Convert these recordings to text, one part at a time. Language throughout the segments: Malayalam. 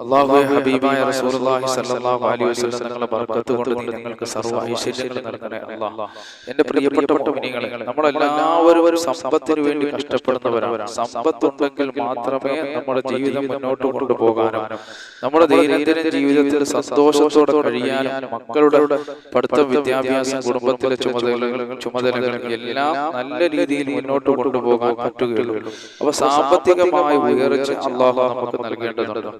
അള്ളാഹുവെ ഹബീബായ റസൂലുള്ളാഹി സ്വല്ലല്ലാഹു അലൈഹി വസല്ലം തങ്ങളുടെ ബർക്കത്ത് കൊണ്ട് നീ ഞങ്ങൾക്ക് സർവ ഐശ്വര്യങ്ങൾ നൽകണേ അല്ലാഹ്. എന്റെ പ്രിയപ്പെട്ട മുഅ്മിനീങ്ങളെ നമ്മളെല്ലാവരും സമ്പത്തിന് വേണ്ടി കഷ്ടപ്പെടുന്നവരാണ്. സമ്പത്തുണ്ടെങ്കിൽ മാത്രമേ നമ്മുടെ ജീവിതം മുന്നോട്ട് കൊണ്ടുപോകാനും നമ്മുടെ ദൈനംദിന ജീവിതത്തിൽ സന്തോഷത്തോടെ കഴിയാനും മക്കളുടെ പഠിത്തം വിദ്യാഭ്യാസം കുടുംബത്തിലെ ചുമതലകൾ ചുമതലകൾ എല്ലാം നല്ല രീതിയിൽ മുന്നോട്ട് കൊണ്ടുപോകാൻ പറ്റുകയുള്ളൂ. അപ്പൊ സാമ്പത്തികമായി ഉയർച്ച അള്ളാഹു നമുക്ക് നൽകേണ്ടതുണ്ട്.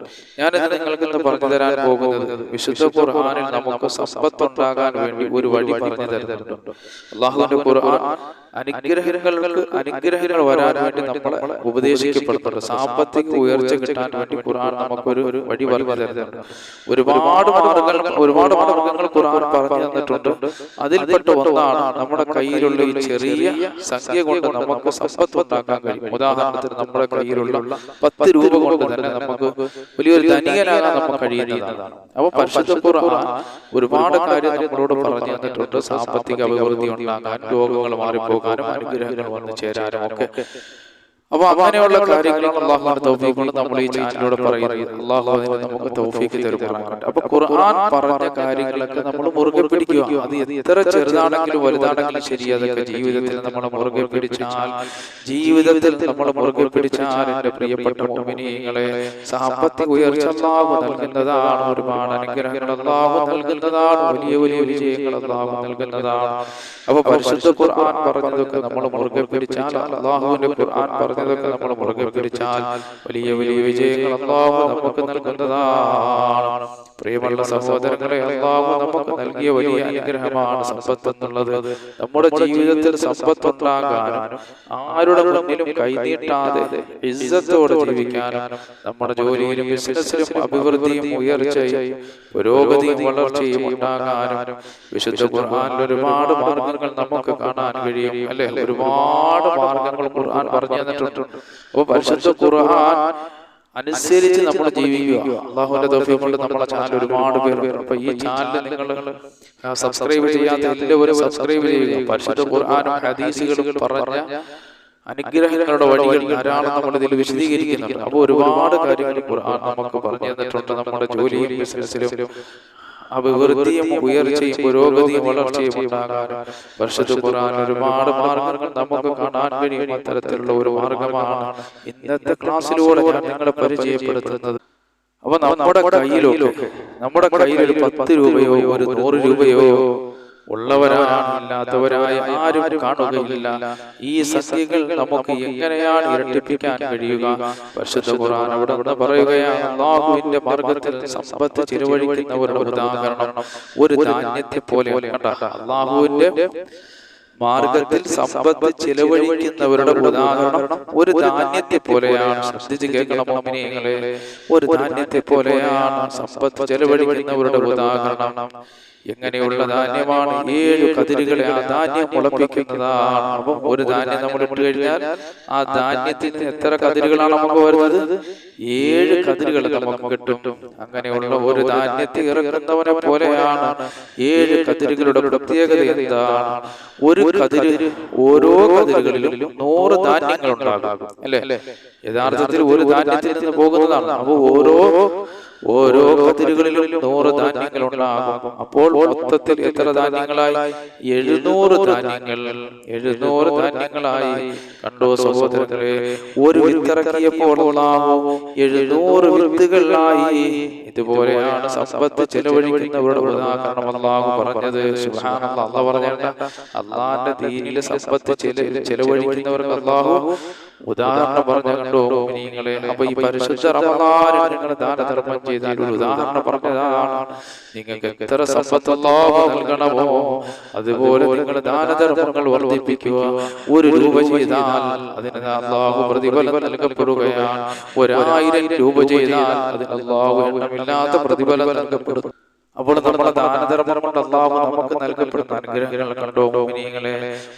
ഞാനിത് നിങ്ങൾക്ക് പറഞ്ഞു തരാൻ പോകുന്നത് വിശുദ്ധ ഖുർആനിൽ നമുക്ക് സമ്പത്തുണ്ടാകാൻ വേണ്ടി ഒരു വഴി പറഞ്ഞു തരുന്നുണ്ട്. അള്ളാഹുവിന്റെ ഖുർആൻ അനുഗ്രഹങ്ങൾക്ക് അനുഗ്രഹങ്ങൾ വരാൻ വേണ്ടി നമ്മളെ ഉപദേശിക്കപ്പെടുന്നുണ്ട്. സാമ്പത്തിക ഉയർച്ച കിട്ടാൻ വേണ്ടി ഖുർആൻ നമുക്കൊരു ഒരു വഴി പറഞ്ഞു തരുന്നുണ്ട്. ഒരുപാട് മാർഗങ്ങൾ ഒരുപാട് മാർഗങ്ങൾ ഖുർആൻ പറഞ്ഞു തന്നിട്ടുണ്ട്. അതിൽപ്പെട്ട ഒന്നാണ് നമ്മുടെ കയ്യിലുള്ള ഈ ചെറിയ സംഖ്യ കൊണ്ട് നമുക്ക് സമ്പത്ത് ഉണ്ടാക്കാൻ കഴിയും. ഉദാഹരണത്തിന് നമ്മുടെ കയ്യിലുള്ള പത്ത് രൂപ കൊണ്ട് തന്നെ നമുക്ക് വലിയൊരു ധനികനാകാൻ നമുക്ക് കഴിയുന്നതാണ്. അപ്പൊ പരിശുദ്ധ ഖുർആൻ ഒരുപാട് കാര്യം നമ്മളോട് പറഞ്ഞു തന്നിട്ടുണ്ട്. സാമ്പത്തിക അഭിവൃദ്ധി ഉണ്ടാകാൻ രോഗങ്ങൾ മാറിപ്പോകാനും അനുഗ്രഹങ്ങൾ വന്നു ചേരാനും ഒക്കെ അപ്പൊ അങ്ങനെയുള്ള കാര്യങ്ങളാണ് അള്ളാഹുവിന്റെ തൗഫീഖ് കൊണ്ട് നമ്മൾ ഈ ചാനലിലൂടെ പറയുന്നത്. അള്ളാഹു നമുക്ക് തൗഫീഖ് തരുമാറാകട്ടെ അപ്പൊ ഖുർആൻ പറഞ്ഞ കാര്യങ്ങളൊക്കെ നമ്മൾ മുറുകെ പിടിക്കുക. അത് എത്ര ചെറുതാണെങ്കിലും വലുതാണെങ്കിലും ശരി അതൊക്കെ ജീവിതത്തിൽ നമ്മൾ മുറുകെ പിടിച്ചാൽ ജീവിതത്തിൽ നമ്മൾ മുറുകെ പിടിച്ചാൽ എന്റെ പ്രിയപ്പെട്ട മോമിനികളെ സാമ്പത്തിക ഉയർച്ച അള്ളാഹു നൽകുന്നതാണ് ഒരുപാട് അനുഗ്രഹങ്ങൾ. അള്ളാഹു നൽകുന്നതാണ് വലിയ വലിയ വിജയങ്ങൾ അള്ളാഹു നൽകുന്നതാണ്. അപ്പൊ പരിശുദ്ധ ഖുർആൻ പറഞ്ഞതൊക്കെ നമ്മൾ മുറുകെ പിടിച്ചാൽ അള്ളാഹുവിന്റെ ഖുർആൻ പറഞ്ഞതൊക്കെ നമ്മൾ മുറുകെ പിടിച്ചാൽ വലിയ വലിയ വിജയങ്ങൾ അള്ളാഹു നമുക്ക് നൽകുന്നതാണ്. പ്രിയമുള്ള സഹോദരങ്ങളെ അള്ളാഹു നമുക്ക് നൽകിയ വലിയ അനുഗ്രഹമാണ് സമ്പത്ത് എന്നുള്ളത്. നമ്മുടെ ജീവിതത്തിൽ സമ്പത്ത് ഉണ്ടാകാനും ആരുടെ മുന്നിലും കൈനീട്ടാതെ ഇസ്സത്തോടെ ജീവിക്കാനും നമ്മുടെ ജോലിയിലും ബിസിനസ്സിലും അഭിവൃദ്ധിയും ഉയർച്ചയും പുരോഗതിയും വളർച്ചയും ഉണ്ടാകാനും വിശുദ്ധ ഖുർആനിൽ ഒരുപാട് മാർഗങ്ങൾ നമുക്ക് കാണാൻ കഴിയും. അല്ലെ? ഒരുപാട് മാർഗങ്ങൾ ഖുർആൻ പറഞ്ഞു തന്നിട്ടുണ്ട് അപ്പൊ പരിശുദ്ധ ഖുർആൻ അനുസരിച്ച് നമ്മൾ ജീവിക്കുക. കൊണ്ട് നമ്മുടെ ചാനൽ ഒരുപാട് പേർ അപ്പൊ ഈ ചാനൽ നിങ്ങൾ സബ്സ്ക്രൈബ് ചെയ്യാത്ത എല്ലാവരും സബ്സ്ക്രൈബ് ചെയ്യുക. പരിശുദ്ധ ഖുർആനും ഹദീസുകളും പറഞ്ഞ അനുഗ്രഹങ്ങളുടെ വഴികൾ ധാരാളം നമ്മൾ ഇതിൽ വിശദീകരിക്കുന്നുണ്ട്. അപ്പോൾ ഒരുപാട് കാര്യങ്ങൾ ഖുർആൻ നമുക്ക് പറഞ്ഞു തന്നിട്ടുണ്ട്. നമ്മുടെ ജോലിയും ബിസിനസ്സിലും അഭിവൃദ്ധിയും ഉയർച്ചയും പുരോഗതിയും വളർച്ചയും ഉണ്ടാകാനും പരിശുദ്ധ ഖുർആൻ ഒരുപാട് മാർഗങ്ങൾ നമുക്ക് കാണാൻ കഴിയും. അത്തരത്തിലുള്ള ഒരു മാർഗമാണ് ഇന്നത്തെ ക്ലാസ്സിലൂടെ ഞാൻ നിങ്ങളെ പരിചയപ്പെടുത്തുന്നത്. അപ്പൊ നമ്മുടെ കയ്യിലോ നമ്മുടെ കയ്യിൽ ഒരു പത്ത് രൂപയോ ഒരു നൂറ് രൂപയോ ഉള്ളവരാണ് ഇല്ലാത്തവരായ ആരും കാണുകയില്ല. ഈ സത്യങ്ങൾ നമുക്ക് എങ്ങനെയാണ് ഇരട്ടിപ്പിക്കാൻ കഴിയുക? പരിശുദ്ധ ഖുർആൻ അവിടെ നിന്ന് പറയുകയാണ് അള്ളാഹുവിന്റെ മാർഗത്തിൽ സമ്പത്ത് ചിലവഴിക്കുന്നവരുടെ ഉദാഹരണം ഒരു ധാന്യത്തെ പോലെ കണ്ട. അള്ളാഹുവിന്റെ മാർഗത്തിൽ സമ്പത്ത് ചിലവഴിക്കുന്നവരുടെ ഉദാഹരണം. ഒരു ധാന്യത്തെ പോലെയാണ്. ശ്രദ്ധിച്ച് കേൾക്കണം മോമിനിയങ്ങളെ ഒരു ധാന്യത്തെ പോലെയാണ് സമ്പത്ത് ചിലവഴിക്കുന്നവരുടെ ഉദാഹരണം. എങ്ങനെയുള്ള ധാന്യമാണ് ഏഴ് കതിരുകളെ ആ ധാന്യം മുളപ്പിക്കുന്നതാണ്. അപ്പം ഒരു ധാന്യം നമ്മൾ ഇട്ട് കഴിഞ്ഞാൽ ആ ധാന്യത്തിന് എത്ര കതിരുകളാണ് നമുക്ക് വരുന്നത്? ഏഴ് കതിരുകൾ നമുക്ക് കിട്ടും. അങ്ങനെയുള്ള ഒരു ധാന്യത്തെ ഇറക്കുന്നവനെ പോലെയാണ് ഏഴ് കതിരുകളുടെ പ്രത്യേകത എന്താണ്? ഒരു കതിര് ഓരോ കതിരുകളിലും നൂറ് ധാന്യങ്ങൾ ഉണ്ടാകും. അല്ലെ? യഥാർത്ഥത്തിൽ ഒരു ധാന്യത്തിൽ നിന്ന് പോകുന്നതാണ്. അപ്പോൾ ഓരോ ഓരോ കതിരുകളിലും നൂറ് ധാന്യങ്ങൾ ഉണ്ടാകും അപ്പോൾ മൊത്തത്തിൽ എത്ര ധാന്യങ്ങളായി? എഴുന്നൂറ് ധാന്യങ്ങൾ. എഴുന്നൂറ് ധാന്യങ്ങളായി. കണ്ടോ സഹോദരങ്ങളെ ഒരു വിത്തിറക്കിയപ്പോൾ എഴുന്നൂറ് വിത്തുകളായി. ഇതുപോലെയാണ് സമ്പത്ത് ചെലവഴിക്കുന്നവരുടെ ഉദാഹരണം അള്ളാഹു പറഞ്ഞത്. അള്ളാഹ് പറഞ്ഞ അള്ളാഹിന്റെ തീരിലെ സമ്പത്ത് ചെല- ചെലവഴിക്കുന്നവർക്ക് അള്ളാഹു ഉദാഹരണം പറഞ്ഞു കണ്ടോ നിങ്ങളെ അപ്പൊ ഈ പരിശുദ്ധ നിങ്ങൾ ദാനധർമ്മം ചെയ്താൽ ഒരു ഉദാഹരണം പറഞ്ഞതാണ് നിങ്ങൾക്ക് എത്ര സമ്പത്ത് അല്ലാഹു നൽകണമോ? അതുപോലെ നിങ്ങൾ ദാനധർമ്മങ്ങൾ വർദ്ധിപ്പിക്കുക. ഒരു രൂപ ചെയ്താൽ അതിന് അള്ളാഹു പ്രതിഫലം നൽകപ്പെടുകയാണ്. ഒരായിരം രൂപ ചെയ്താൽ അതിന് അള്ളാഹു എണ്ണമില്ലാത്ത പ്രതിഫലം നൽകപ്പെടും. അപ്പോൾ നമ്മുടെ ദാനധർമ്മം കൊണ്ട് അള്ളാഹു നമുക്ക് നൽകപ്പെടുന്ന അനുഗ്രഹങ്ങൾ കണ്ടോ മോമിനിയങ്ങളെ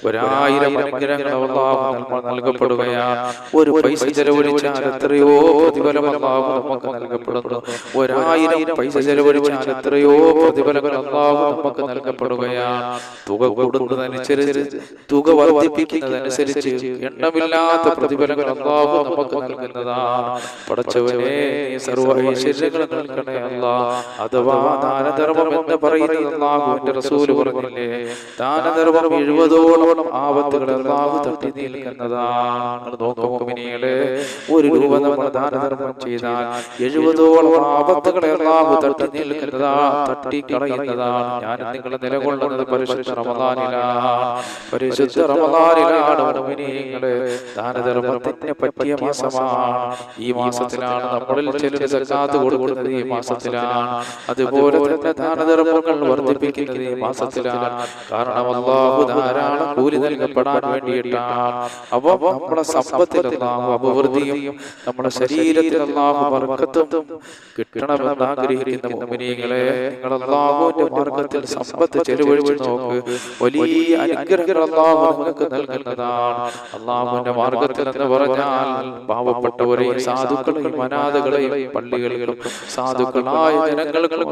ഒരായിരം അനുഗ്രഹങ്ങൾ അള്ളാഹു നമുക്ക് നൽകപ്പെടുകയാണ് ഒരു പൈസ ചെലവഴിച്ചാൽ എത്രയോ പ്രതിഫലം അള്ളാഹു നമുക്ക് നൽകപ്പെടുന്നു. ഒരായിരം പൈസ ചെലവഴിച്ചാൽ എത്രയോ പ്രതിഫലങ്ങൾ അള്ളാഹു നമുക്ക് നൽകപ്പെടുകയാണ് തുക കൂടുന്നതനുസരിച്ച് തുക വർദ്ധിപ്പിക്കുന്നതനുസരിച്ച് എണ്ണമില്ലാത്ത പ്രതിഫലങ്ങൾ അള്ളാഹു നമുക്ക് നൽകുന്നതാണ് പടച്ചവനെ ഐശ്വര്യങ്ങൾ നൽകണേ അല്ല അഥവാ ദാനധർമ്മം എന്ന് പറയുന്നത് അള്ളാഹുവിന്റെ റസൂൽ പറഞ്ഞില്ലേ? ദാനധർമ്മം എഴുപതോളം ആപത്തുകൾ അള്ളാഹു തട്ടി നിൽക്കുന്നതാണ്. നോക്കുമിനികളെ ഒരു രൂപ നമ്മൾ ദാനധർമ്മം ചെയ്താൽ എഴുപതോളം ആപത്തുകളെ അള്ളാഹു തട്ടി നിൽക്കുന്നതാ തട്ടി കളയുന്നതാണ്. ഞാൻ നിങ്ങൾ നിലകൊള്ളുന്നത് പരിശുദ്ധ റമദാനിലാണ്. പരിശുദ്ധ റമദാനിലാണ് മുഅ്മിനീങ്ങളെ ദാനധർമ്മത്തിന് പറ്റിയ മാസമാണ്. ഈ മാസത്തിലാണ് നമ്മളിൽ ചിലർ സക്കാത്ത് കൊടുക്കുന്നത് ഈ മാസത്തിലാണ്. അതുപോലെ തന്നെ ദാനധർമ്മങ്ങൾ വർദ്ധിപ്പിക്കുന്നത് ഈ മാസത്തിലാണ്. കാരണം അള്ളാഹു ധാരാളം കൂലി നൽകപ്പെടാൻ വേണ്ടിയിട്ടാണ്. അപ്പൊ നമ്മുടെ സമ്പത്തിൽ അള്ളാഹു അഭിവൃദ്ധിയും നമ്മുടെ ശരീരത്തിൽ അള്ളാഹു വർക്കത്തും കിട്ടണമെന്ന് ആഗ്രഹിക്കുന്ന മുഅ്മിനീങ്ങളെ നിങ്ങൾ അള്ളാഹുവിന്റെ മാർഗത്തിൽ സമ്പത്ത് ചെലവഴിച്ചു നോക്ക്. വലിയ അനുഗ്രഹങ്ങൾ അള്ളാഹു നിങ്ങൾക്ക് നൽകുന്നതാണ്. അള്ളാഹുവിന്റെ മാർഗത്തിൽ എന്ന് പറഞ്ഞാൽ പാവപ്പെട്ടവരെയും സാധുക്കളെയും അനാഥകളെയും പള്ളികളിലും സാധുക്കളായ ജനങ്ങൾക്കും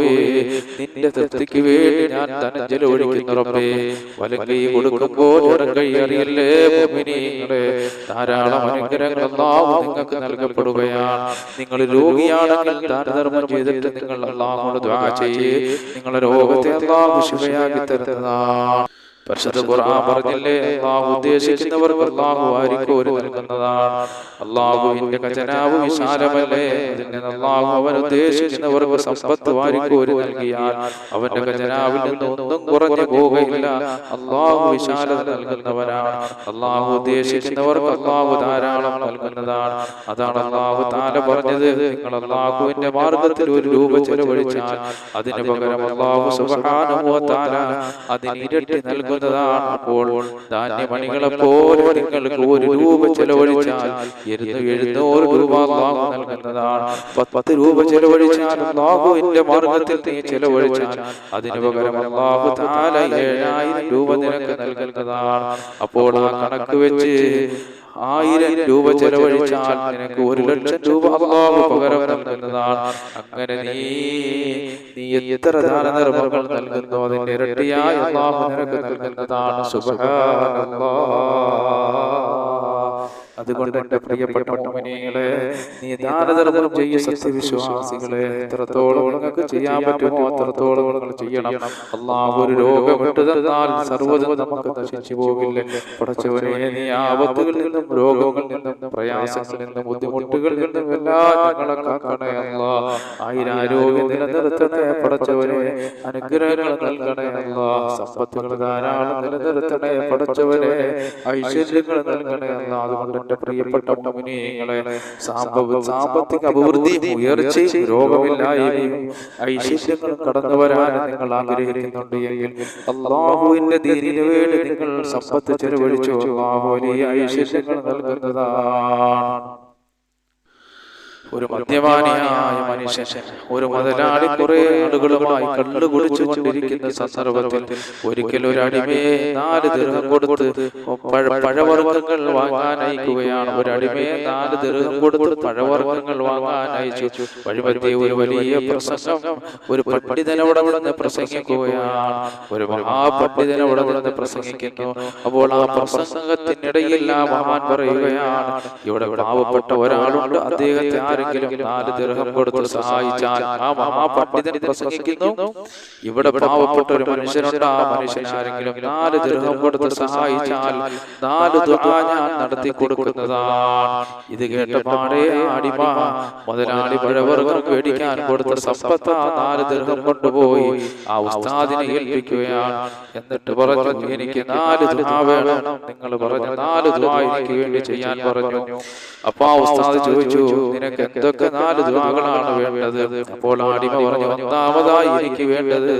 അള്ളാഹുവേ നിന്റെ തൃപ്തിക്ക് വേണ്ടി ഞാൻ ധനം ഒഴിക്കുന്ന റബ്ബേ വലങ്കൈ കൊടുക്കുമ്പോൾ ഇടങ്കൈ അറിയില്ലേ മുഅ്മിനീങ്ങളെ ധാരാളം അനുഗ്രഹങ്ങൾ നിങ്ങൾക്ക് നൽകപ്പെടുകയാണ്. നിങ്ങൾ രോഗിയാണെങ്കിൽ ദാനധർമ്മം ചെയ്തിട്ട് നിങ്ങൾ അള്ളാഹോട് ദ്വാ ചെയ്യേ. നിങ്ങളുടെ രോഗത്തെ അള്ളാഹു ശിവയാക്കി തരുന്നതാണ്. പരിശുദ്ധ ഖുർആൻ പറഞ്ഞില്ലേ? അല്ലാഹു ഉദ്ദേശിക്കുന്നവർക്ക് അള്ളാഹു വാരിക്കോരി നൽകുന്നതാണ്. അല്ലാഹുവിന്റെ ഖജനാവ് വിശാലമല്ലേ? നിന്ന് അവൻ ഉദ്ദേശിക്കുന്നവർക്ക് സമ്പത്ത് വാരിക്കോരി നൽകിയാൽ അവന്റെ ഖജനാവിൽ നിന്ന് ഒന്നും കുറഞ്ഞു പോവുകയില്ല അല്ലാഹു വിശാലത നൽകുന്നവനാണ് അല്ലാഹു ഉദ്ദേശിക്കുന്നവർക്ക് അല്ലാഹു ധാരാളം നൽകുന്നതാണ്. അതാണ് അല്ലാഹു താല പറഞ്ഞത്. നിങ്ങൾ അല്ലാഹുവിന്റെ മാർഗത്തിൽ ഒരു രൂപ ചെലവഴിച്ചാൽ അതിന് പകരം അള്ളാഹു സുബ്ഹാനഹു വ തആല അതിന് ഇരട്ടി നൽകുന്നതാണ് അപ്പോൾ ധാന്യമണികളെ പോലെ നിങ്ങൾക്ക് ഒരു രൂപ ചെലവഴിച്ചാൽ എഴുന്നൂറ് രൂപ അള്ളാഹു നൽകുന്നതാണ്. പത്ത് രൂപ ചെലവഴിച്ചാൽ അള്ളാഹുവിന്റെ മാർഗത്തിൽ നീ ചെലവഴിച്ചാൽ അതിന് പകരം അള്ളാഹു താല ഏഴായിരം രൂപ നിനക്ക് നൽകുന്നതാണ്. അപ്പോൾ ആ കണക്ക് വെച്ച് ആയിരം രൂപ ചെലവഴിച്ചാൽ നിനക്ക് ഒരു ലക്ഷം രൂപ അള്ളാഹു പകരം നൽകുന്നതാണ്. അങ്ങനെ നീ നീ എത്ര ദാനധർമ്മങ്ങൾ നൽകുന്നു അതിന്റെ ഇരട്ടിയായി അള്ളാഹു നിനക്ക് നൽകുന്നതാണ്. സുബ്ഹാനല്ലാഹ്. അതുകൊണ്ട് എന്റെ പ്രിയപ്പെട്ട മോമിനികളെ നീ ദാനധർമ്മം ചെയ്യ സത്യവിശ്വാസികളെ. എത്രത്തോളം നിങ്ങൾക്ക് ചെയ്യാൻ പറ്റുമോ അത്രത്തോളം നിങ്ങൾ ചെയ്യണം. അള്ളാഹു ഒരു രോഗം തന്നാൽ സർവതും നമുക്ക് നശിച്ചു പോകില്ലേ. പടച്ചവനെ നീ ആപത്തുകളിൽ നിന്നും രോഗങ്ങളിൽ നിന്നും പ്രയാസങ്ങളിൽ നിന്നും ബുദ്ധിമുട്ടുകളിൽ നിന്നും എല്ലാം ഞങ്ങളെ കാക്കണേ അല്ലാ ആയിരാരോഗ്യം നിലനിർത്തണേ പടച്ചവനെ. അനുഗ്രഹങ്ങൾ നൽകണേ അല്ലാ സമ്പത്തുകൾ ധാരാളം നിലനിർത്തണേ പടച്ചവനെ. ഐശ്വര്യങ്ങൾ നൽകണേ അല്ലാ അതുകൊണ്ട് എന്റെ പ്രിയപ്പെട്ട മുനിയങ്ങളെ സാമ്പത്തിക അഭിവൃദ്ധിയും ഉയർച്ചയും രോഗമില്ലായ്മയും ഐശ്വര്യങ്ങളും കടന്നു വരാൻ നിങ്ങൾ ആഗ്രഹിക്കുന്നുണ്ട് എങ്കിൽ അള്ളാഹുവിന്റെ ദീനിന് വേണ്ടി നിങ്ങൾ സമ്പത്ത് ചെലവഴിച്ചു. അള്ളാഹു വലിയ ഐശ്വര്യങ്ങൾ നൽകുന്നതാണ്. ഒരു മദ്യപാനിയായ മനുഷ്യൻ ഒരു മുതലാളി കുറെ ആളുകളുമായി കള്ളു കുടിച്ചു കൊണ്ടിരിക്കുന്ന സന്ദർഭത്തിൽ ഒരിക്കൽ ഒരു അടിമയെ നാല് ദീർഘം കൊടുത്ത് പഴ- പഴവർഗങ്ങൾ വാങ്ങാൻ അയക്കുകയാണ്. ഒരു അടിമയെ നാല് ദീർഘം കൊടുത്ത് പഴവർഗങ്ങൾ വാങ്ങാൻ അയച്ചു. വഴിമധ്യേ ഒരു വലിയ പ്രസംഗം ഒരു പണ്ഡിതൻ അവിടെ നിന്ന് പ്രസംഗിക്കുകയാണ്. ഒരു ആ അവിടെ നിന്ന് പ്രസംഗിക്കുന്നു. അപ്പോൾ ആ പ്രസംഗത്തിനിടയിൽ ആ മഹാൻ പറയുകയാണ്. ഇവിടെ പാവപ്പെട്ട ഒരാളുണ്ട്. അദ്ദേഹത്തെ ആരെങ്കിലും നാല് ദിർഹം കൊടുത്ത് സഹായിച്ചാൽ ആ മഹാപണ്ഡിതൻ പ്രസംഗിക്കുന്നു. ഇവിടെ പാവപ്പെട്ട ഒരു മനുഷ്യനുണ്ട്. ആ മനുഷ്യൻ ആരെങ്കിലും നാല് ദിർഹം കൊടുത്ത് സഹായിച്ചാൽ നാല് ദുആ ഞാൻ നടത്തി കൊടുക്കുന്നതാണ്. ഇത് കേട്ടപാടേ ആ അടിമ. മുതലാളി പഴവർഗം മേടിക്കാൻ കൊടുത്ത സമ്പത്ത് ആ നാല് ദിർഹം കൊണ്ടുപോയി ആ ഉസ്താദിനെ ഏൽപ്പിക്കുകയാണ്. എന്നിട്ട് പറഞ്ഞു എനിക്ക് നാല് ദുആ വേണം. നിങ്ങൾ പറഞ്ഞ നാല് ദുആ എനിക്ക് വേണ്ടി ചെയ്യാൻ പറഞ്ഞു. അപ്പൊ ആ ഉസ്താദ് ചോദിച്ചു നിനക്ക് എന്തൊക്കെ നാല് ദുവാകളാണ് വേണ്ടത്? അപ്പോൾ അടിമ പറഞ്ഞു ഒന്നാമതായി എനിക്ക് വേണ്ടത്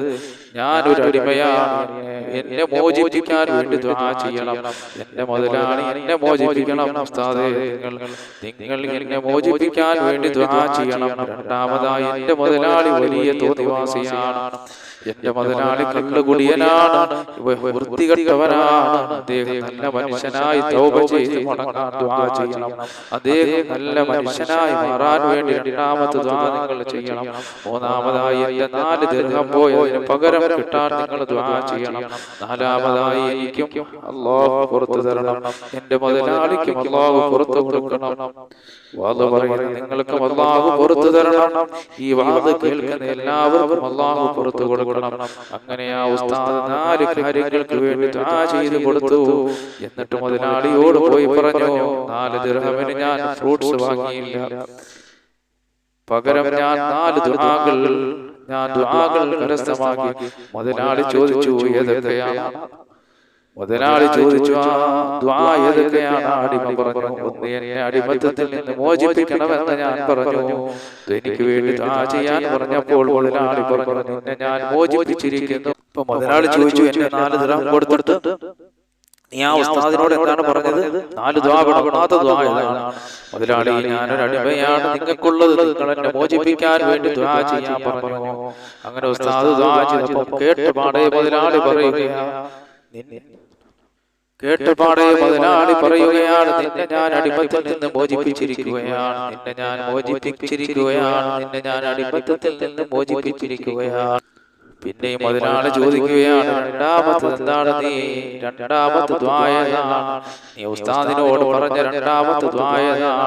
ഞാൻ ഒരു അടിമയാണ്. എന്നെ മോചിപ്പിക്കാൻ വേണ്ടി ദ്വാ ചെയ്യണം. എന്റെ മുതലാണി എന്നെ മോചിപ്പിക്കണം ഉസ്താദേ. നിങ്ങൾ എന്നെ മോചിപ്പിക്കാൻ വേണ്ടി ദ്വാ ചെയ്യണം. രണ്ടാമതായി എന്റെ മുതലാളി വലിയ തോതിവാസിയാണ് എന്റെ മുതലാളി കള്ളുകുടിയനാണ്. വൃത്തികെട്ടവനാണ്. അദ്ദേഹം നല്ല മനുഷ്യനായി ചെയ്ത് മുടങ്ങാൻ ദ്വാ ചെയ്യണം. അദ്ദേഹം നല്ല മനുഷ്യനായി മാറാൻ വേണ്ടി രണ്ടാമത്തെ ദ്വാ നിങ്ങൾ ചെയ്യണം. മൂന്നാമതായി എന്റെ നാല് ദീർഘം പോയതിന് പകരം കിട്ടാൻ നിങ്ങൾ ദ്വാ ചെയ്യണം. നാലാമതായി എനിക്കും അള്ളാഹു പുറത്തു തരണം. എന്റെ മുതലാളിക്കും അള്ളാഹു പുറത്തു കൊടുക്കണം. വാദ പറയുന്നത് നിങ്ങൾക്ക് അള്ളാഹു പുറത്തു തരണം. ഈ വാദ കേൾക്കുന്ന എല്ലാവർക്കും അള്ളാഹു പുറത്തു കൊടുക്കണം. അങ്ങനെ ആ ഉസ്താദ് നാല് കാര്യങ്ങൾക്ക് വേണ്ടി ദുആ ചെയ്തു കൊടുത്തു. എന്നിട്ട് മുതലാളിയോട് പോയി പറഞ്ഞു നാല് ദിർഹമിന് ഞാൻ ഫ്രൂട്ട്സ് വാങ്ങിയില്ല. പകരം ഞാൻ നാല് ദുആകൾ ഞാൻ ദുആകൾ കരസ്ഥമാക്കി. മുതലാളി ചോദിച്ചു ഏതൊക്കെയാണ് മുതലാളി ചോദിച്ചു ആ ദ്വാ ഏതൊക്കെയാണ് അടിമ പറഞ്ഞു. ഒന്ന് എന്നെ അടിമത്തത്തിൽ നിന്ന് മോചിപ്പിക്കണമെന്ന് ഞാൻ പറഞ്ഞു. എനിക്ക് വേണ്ടി ദ്വാ ചെയ്യാൻ പറഞ്ഞപ്പോൾ മുതലാളി പറഞ്ഞു നിന്നെ ഞാൻ മോചിപ്പിച്ചിരിക്കുന്നു. ഇപ്പൊ മുതലാളി ചോദിച്ചു എന്നെ നാല് ദിനം കൊടുത്തെടുത്ത് നീ ആ ഉസ്താദിനോട് എന്താണ് പറഞ്ഞത്? നാല് ദ്വാ കൊണ്ടാത്ത ദ്വാ ഏതാണ് മുതലാളി ഞാനൊരു അടിമയാണ്. നിങ്ങൾക്കുള്ളത് നിങ്ങൾ എന്നെ മോചിപ്പിക്കാൻ വേണ്ടി ദ്വാ ചെയ്യാൻ പറഞ്ഞു. അങ്ങനെ ഉസ്താദ് ദ്വാ ചെയ്തപ്പോൾ കേട്ടുപാടേ മുതലാളി പറയുകയാ നിന്നെ കേട്ടുപാടേ മുതലാളി പറയുകയാണ് നിന്നെ ഞാൻ അടിമത്തിൽ നിന്ന് മോചിപ്പിച്ചിരിക്കുകയാണ് നിന്നെ ഞാൻ മോചിപ്പിച്ചിരിക്കുകയാണ് നിന്നെ ഞാൻ അടിമത്തത്തിൽ നിന്ന് മോചിപ്പിച്ചിരിക്കുകയാണ്. പിന്നെയും മുതലാളി ചോദിക്കുകയാണ് രണ്ടാമത്തെ എന്താണ് നീ? രണ്ടാമത്തെ ദ്വായതാണ് നീ ഉസ്താദിനോട് പറഞ്ഞ രണ്ടാമത്തെ ദ്വായതാണ്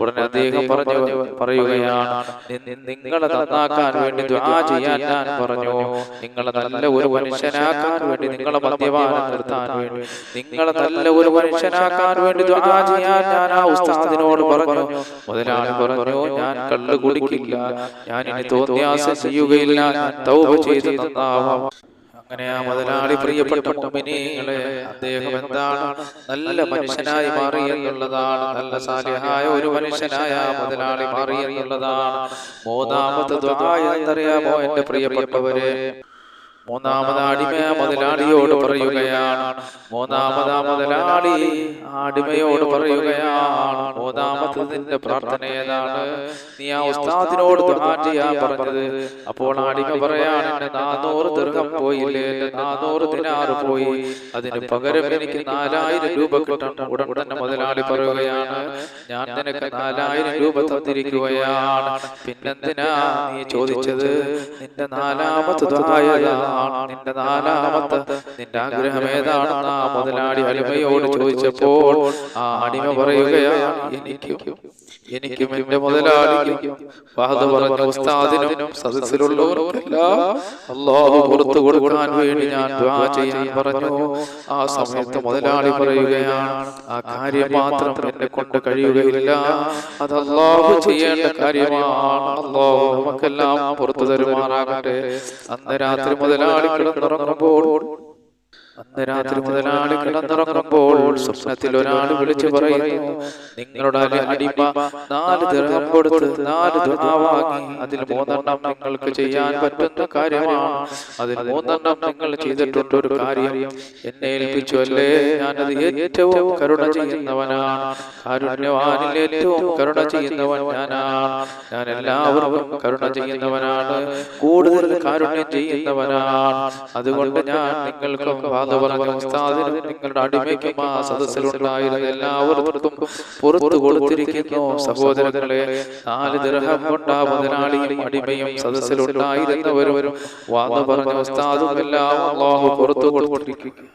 ഉടനെ അദ്ദേഹം പറഞ്ഞു പറയുകയാണ് "നി- നി- നിങ്ങളെ നന്നാക്കാൻ വേണ്ടി ദ്വാ ചെയ്യാൻ ഞാൻ പറഞ്ഞു. നിങ്ങളെ നല്ല ഒരു മനുഷ്യനാക്കാൻ വേണ്ടി നിങ്ങളെ മദ്യപാനം നിർത്താൻ വേണ്ടി നിങ്ങളെ നല്ല ഒരു മനുഷ്യനാക്കാൻ വേണ്ടി ദ്വാ ചെയ്യാൻ ഞാൻ ആ ഉസ്താദിനോട് പറഞ്ഞു. മുതലാളി പറഞ്ഞു ഞാൻ കള്ളു കുടിക്കില്ല. ഞാൻ ഇനി തോന്നിയാസം ചെയ്യുകയില്ല. ഞാൻ തൗബ ചെയ്ത്. നന്നാവാം അങ്ങനെ ആ മുതലാളി പ്രിയപ്പെട്ട അദ്ദേഹം എന്താണ് നല്ല മനുഷ്യനായി മാറി എന്നുള്ളതാണ്. നല്ല സാലിഹായ ഒരു മനുഷ്യനായ മുതലാളി മാറി എന്നുള്ളതാണ്. മൂന്നാമത്തെ എന്നറിയാമോ എന്റെ പ്രിയപ്പെട്ടവരെ? മൂന്നാമത് അടിമ മുതലാളിയോട് പറയുകയാണ്. മൂന്നാമതാ മുതലാളി അടിമയോട് പറയുകയാണ്. മൂന്നാമത്തതിന്റെ പ്രാർത്ഥന ഏതാണ്? നീ ആ ഉസ്താദിനോട് മാറ്റിയാ ചെയ്യാൻ പറഞ്ഞത്. അപ്പോൾ അടിമ പറയാണ് നാനൂറ് ദീർഘം പോയില്ലേ നാനൂറ് ദിനാറ് പോയി. അതിന് പകരം എനിക്ക് നാലായിരം രൂപ കിട്ടണം. ഉടൻ തന്നെ മുതലാളി പറയുകയാണ്. ഞാൻ നിനക്ക് നാലായിരം രൂപ തന്നിരിക്കുകയാണ്. പിന്നെന്തിനാ നീ ചോദിച്ചത്? നിന്റെ നാലാമത്തെ ദുആ ഏതാണ് നിന്റെ നാലാമത്തെ? നിന്റെ ആഗ്രഹം ഏതാണെന്ന് ആ മുതലാളി അടിമയോട് ചോദിച്ചപ്പോൾ ആ അടിമ പറയുകയാണ് എനിക്കും എനിക്കും എന്റെ മുതലാളിക്കും പറഞ്ഞ ഉസ്താദിനും സദസ്സിലുള്ളവർക്കെല്ലാം അള്ളാഹു പുറത്തു കൊടുക്കാൻ വേണ്ടി ഞാൻ ദ്വാ ചെയ്യാൻ പറഞ്ഞു. ആ സമയത്ത് മുതലാളി പറയുകയാണ് ആ കാര്യം മാത്രം എന്നെ കൊണ്ട് കഴിയുകയില്ല. അത് അള്ളാഹു ചെയ്യേണ്ട കാര്യമാണ്. അള്ളാഹു നമുക്കെല്ലാം പുറത്തു തരുമാറാകട്ടെ. അന്ന് രാത്രി മുതലാളി കിടന്നുറങ്ങുമ്പോൾ അന്ന് രാത്രി മുതലാളി കിടന്നിറങ്ങുമ്പോൾ സ്വപ്നത്തിൽ ഒരാൾ വിളിച്ചു പറയുന്നു നിങ്ങളുടെ അടി- അടിമ നാല് ദിർഹം കൊടുത്ത് നാല് ദുആ വാങ്ങി. അതിൽ മൂന്നെണ്ണം നിങ്ങൾക്ക് ചെയ്യാൻ പറ്റുന്ന കാര്യമാണ്. അതിൽ മൂന്നെണ്ണം നിങ്ങൾ ചെയ്തിട്ടുണ്ട് ഒരു കാര്യം. എന്നെ ഏൽപ്പിച്ചു അല്ലേ ഞാനത് ഏറ്റവും കരുണ ചെയ്യുന്നവനാണ്. കാരുണ്യവാനിൽ ഏറ്റവും കരുണ ചെയ്യുന്നവൻ ഞാനാണ് ഞാൻ എല്ലാവർക്കും കരുണ ചെയ്യുന്നവനാണ്. കൂടുതൽ കാരുണ്യം ചെയ്യുന്നവനാണ്. അതുകൊണ്ട് ഞാൻ നിങ്ങൾക്കും വാദ പറഞ്ഞ ഉസ്താദിനും നിങ്ങളുടെ അടിമയ്ക്കും ആ സദസ്സിലുണ്ടായിരുന്ന എല്ലാവർക്കും പുറത്തു കൊടുത്തിരിക്കുന്നു. സഹോദരങ്ങളെ നാല് ദിർഹം കൊണ്ടാ മുതലാളിയും അടിമയും സദസ്സിലുണ്ടായിരുന്നവരും വാദ പറഞ്ഞ ഉസ്താദും എല്ലാം അള്ളാഹു പുറത്തു കൊടുത്തിരിക്കുന്നു.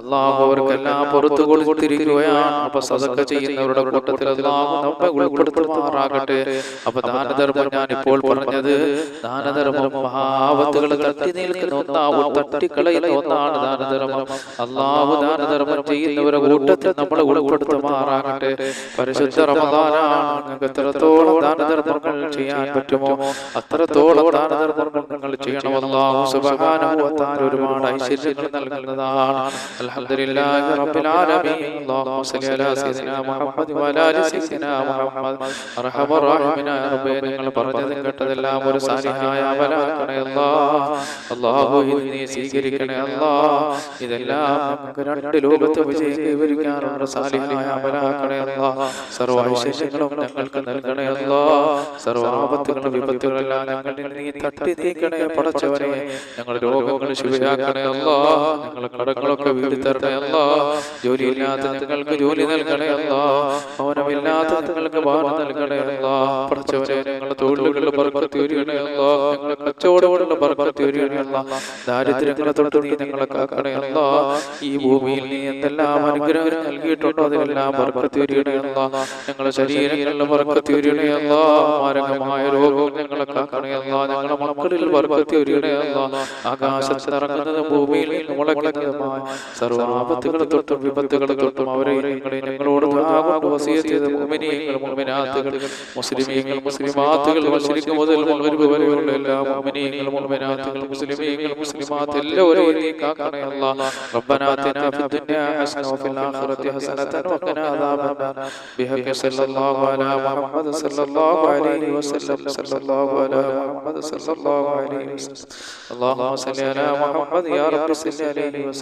അള്ളാഹു അവർക്കെല്ലാം പുറത്തു കൊടുത്തിരിക്കുകയാണ്. അപ്പൊ സദക്ക ചെയ്യുന്നവരുടെ കൂട്ടത്തിൽ അള്ളാഹു നമ്മെ ഉൾപ്പെടുത്തുമാറാകട്ടെ അപ്പൊ ദാനധർമ്മം ഞാൻ ഇപ്പോൾ പറഞ്ഞത് ദാനധർമ്മം മഹാവത്തുകൾ തട്ടി നിൽക്കുന്ന ഒന്നാവും തട്ടിക്കളയുന്ന ഒന്നാണ് ദാനധർമ്മം. അള്ളാഹു ദാനധർമ്മം ചെയ്യുന്നവരുടെ കൂട്ടത്തിൽ നമ്മളെ ഉൾപ്പെടുത്തുമാറാകട്ടെ പരിശുദ്ധ റമദാനാണ്. നിങ്ങൾക്ക് എത്രത്തോളം ദാനധർമ്മങ്ങൾ ചെയ്യാൻ പറ്റുമോ? അത്രത്തോളം ദാനധർമ്മങ്ങൾ നിങ്ങൾ ചെയ്യണം. അള്ളാഹു തആല ഒരുപാട് ഐശ്വര്യങ്ങൾ നൽകുന്നതാണ്. الحمد رب العالمين اللهم صل على سيدنا محمد وعلى ال سيدنا محمد ارحم നിങ്ങൾ പറഞ്ഞതും കേട്ടതെല്ലാം ഒരു സാലിഹായ അമലാക്കണേ അല്ലാ. അല്ലാഹു ഇന്നീ സ്വീകരിക്കണേ ഇതെല്ലാം നമുക്ക് രണ്ട് ലോകത്ത് വിജയം കൈവരിക്കാനുള്ള സാലിഹായ അമലാക്കണേ അല്ലാ. സർവവിശേഷങ്ങളും ഞങ്ങൾക്ക് നൽകണേ അല്ലാ. സർവാപത്തുകളും വിപത്തുകളെല്ലാം ഞങ്ങളിൽ നീ തട്ടി നീക്കണേ പടച്ചവനെ. ഞങ്ങളുടെ രോഗങ്ങൾ ശുഭിയാക്കണേ അല്ലാ. ഞങ്ങളുടെ കടങ്ങളൊക്കെ വീടി തരണേ അല്ലാ ജോലിയില്ലാത്ത ഞങ്ങൾക്ക് ജോലി നൽകണേ അല്ലാ ഭവനമില്ലാത്ത ഞങ്ങൾക്ക് ഭവനം നൽകണേ അല്ലാ പഠിച്ചവരെ ഞങ്ങളുടെ തൊഴിലുകളുടെ ബർക്കത്ത് ഉയരണേ അല്ലാ ഞങ്ങളുടെ കച്ചവടങ്ങളുടെ ബർക്കത്ത് ഉയരണേ അല്ലാ ദാരിദ്ര്യങ്ങളെ തൊട്ട് ഞങ്ങളെ കാക്കണേ അല്ലാ ഈ ഭൂമിയിൽ നീ എന്തെല്ലാം അനുഗ്രഹം നൽകിയിട്ടുണ്ടോ അതിലെല്ലാം ബർക്കത്ത് ഉയരണേ അല്ലാ ഞങ്ങളുടെ ശരീരങ്ങളിലെ ബർക്കത്ത് ഉയരണേ അല്ലാ മാരകമായ രോഗവും ഞങ്ങളെ കാക്കണേ അല്ലാ ഞങ്ങളുടെ മക്കളിൽ ബർക്കത്ത് ഉയരണേ അല്ലാ ആകാശത്ത് ഇറങ്ങുന്നത് ഭൂമിയിൽ നിന്ന് മുളയ്ക്കുന്നതുമായ സർവ്വ ആപത്തുകളെ തൊട്ടും വിപത്തുകളെ തൊട്ടും അവരെ ഞങ്ങളെ ഞങ്ങളോട് കൊണ്ട് വസിയത്ത് ചെയ്ത മുഅ്മിനീങ്ങൾ മുഅ്മിനാത്തുകൾ മുസ്ലിമീങ്ങൾ മുസ്ലിമാത്തുകൾ വശരിക്ക് മുതൽ മഗ്രിബ് വരെയുള്ള എല്ലാ മുഅ്മിനീങ്ങൾ മുഅ്മിനാത്തുകൾ മുസ്ലിമീങ്ങൾ മുസ്ലിമാത്ത് എല്ലാവരെയും നീ കാക്കണേ അല്ലാ ربنا آتنا في الدنيا حسنة وفي الآخرة حسنة وقنا عذاب النار بحق صلى الله على محمد صلى الله عليه وسلم صلى الله على محمد صلى الله عليه وسلم اللهم صل على محمد يا رب صل عليه وسلم